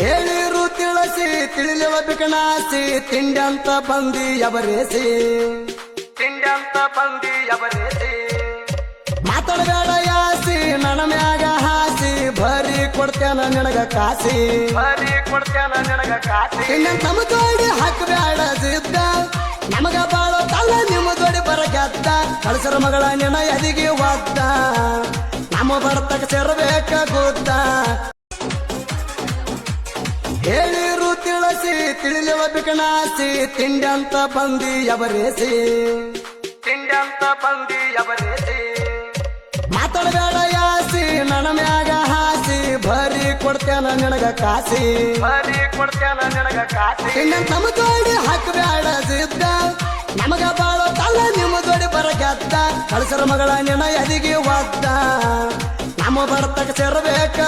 ಹೇಳಿರು ತಿಳಿಸಿ ತಿಳಿಲಿವ ಬಿಕಣಾಸಿ ತಿಂಡಂತ ಬಂದಿ ಅವರೇಸಿ ತಿಂಡಂತ ಬಂದಿ ಅವರೇಸಿ ಮಾತಾಡಬೇಡ ಯಾಸಿ ನನ್ನ ಮ್ಯಾಗ ಹಾಸಿ ಭರಿ ಕೊಡ್ತೇನ ನಿನಗ ಕಾಸಿ. ಭರಿ ಕೊಡ್ತೇನ ನಿನಗ ಕಾಸಿ. ಇನ್ನ ತಮ್ಮ ಜೋಡಿ ಹಾಕಬೇಡ ಸಿದ್ದ ನಮಗ ಬಾಳೋ ತಲ್ಲ ನಿಮ್ಮ ಜೋಡಿ ಬರಗತ್ತ ಕಳಸರ ಮಗಳ ನಿನ ಎದಿಗೆ ಒದ್ದ. ನಮ್ಮ ಬರ್ತಕ ಸೇರಬೇಕ ಗುದ್ದ. ಹೇಳಿರು ತಿಳಿಸಿ ತಿಳಿಲಿವ ಬಿಕಣಾಸಿ ತಿಂಡಂತ ಬಂದಿ ಅವರೇಸಿ ತಿಂಡಂತ ಬಂದಿ ಅವರೇಸಿ ಮಾತಾಡಬೇಡ ಯಾಸಿ ನನ್ನ ಮ್ಯಾಗ ಹಾಸಿ ಭರಿ ಕೊಡ್ತೇನ ನಿನಗ ಕಾಸಿ. ಭರಿ ಕೊಡ್ತೇನ ನಿನಗ ಕಾಸಿ. ತಿಂಡಂತ ತಮ್ಮ ಜೋಡಿ ಹಾಕಬೇಡ ಸಿದ್ದ ನಮಗ ಬಾಳ ತಲ್ಲ ನಿಮ್ಮ ಜೋಡಿ ಬರಗದ್ದ ಕಳಸರ ಮಗಳ ನಿನ ಎದಿಗೆ ಒದ್ದ. ನಮ್ಮ ಬರ್ತಕ ಸೇರಬೇಕ